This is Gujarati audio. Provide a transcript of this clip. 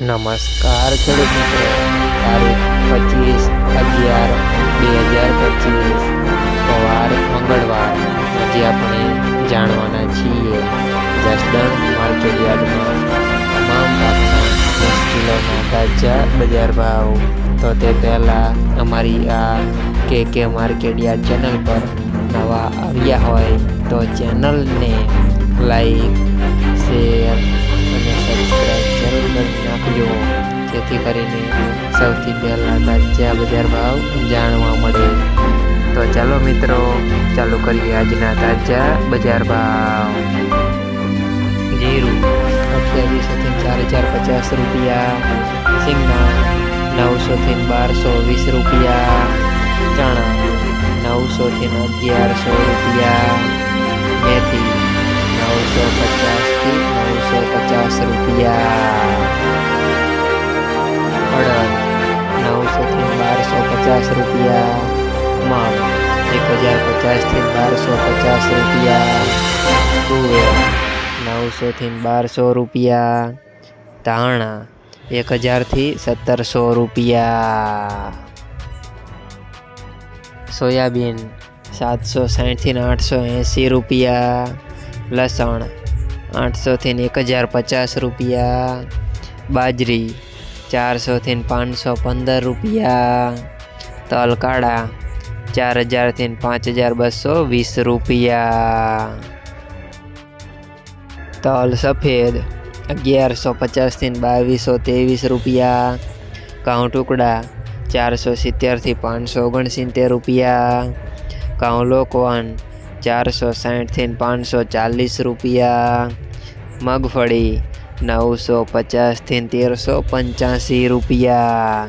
નમસ્કાર ખેડૂત મિત્રો. તારીખ પચીસ અગિયાર બે હજાર પચીસ. સવાર મંગળવાર. આજે આપણે જાણવાના છીએ જસદણ માર્કેટ યાર્ડમાં તમામ પાકના દસ કિલોના તાજા બજાર ભાવ. તો તે પહેલાં અમારી આ કે કે માર્કેટ યાર્ડ ચેનલ પર નવા આવ્યા હોય તો ચેનલને લાઈક, શેર જેથી કરીને સૌથી પહેલાં તાજા બજાર ભાવ જાણવા મળે તો ચાલો મિત્રો ચાલુ કરીએ આજના તાજા બજાર ભાવ જીરું અઠ્યાવીસોથી ચાર હજાર પચાસ રૂપિયા સિંગના નવસોથી બારસો વીસ રૂપિયા ચણા નવસોથી અગિયારસો રૂપિયા મેથી રૂપિયા. મગ એક હજાર પચાસથી બારસો પચાસ રૂપિયા. તુવેર નવસોથી બારસો રૂપિયા. ધાણા એક હજારથી સત્તરસો રૂપિયા. સોયાબીન સાતસો સાઠથી આઠસો એંસી રૂપિયા. લસણ આઠસોથી એક હજાર પચાસ રૂપિયા. બાજરી ચારસોથી પાંચસો પંદર રૂપિયા. તલ કાળા ચાર હજારથી પાંચ હજાર બસો વીસ રૂપિયા. તલ સફેદ, અગિયારસો પચાસથી બાવીસો ત્રેવીસ રૂપિયા. ઘઉં ટુકડા, ચારસો સિત્તેરથી પાંચસો ઓગણસિત્તેર રૂપિયા. કાઉ લોકવન, ચારસો સાઠથી પાંચસો ચાલીસ રૂપિયા. મગફળી, નવસો પચાસથી તેરસો પંચ્યાસી રૂપિયા.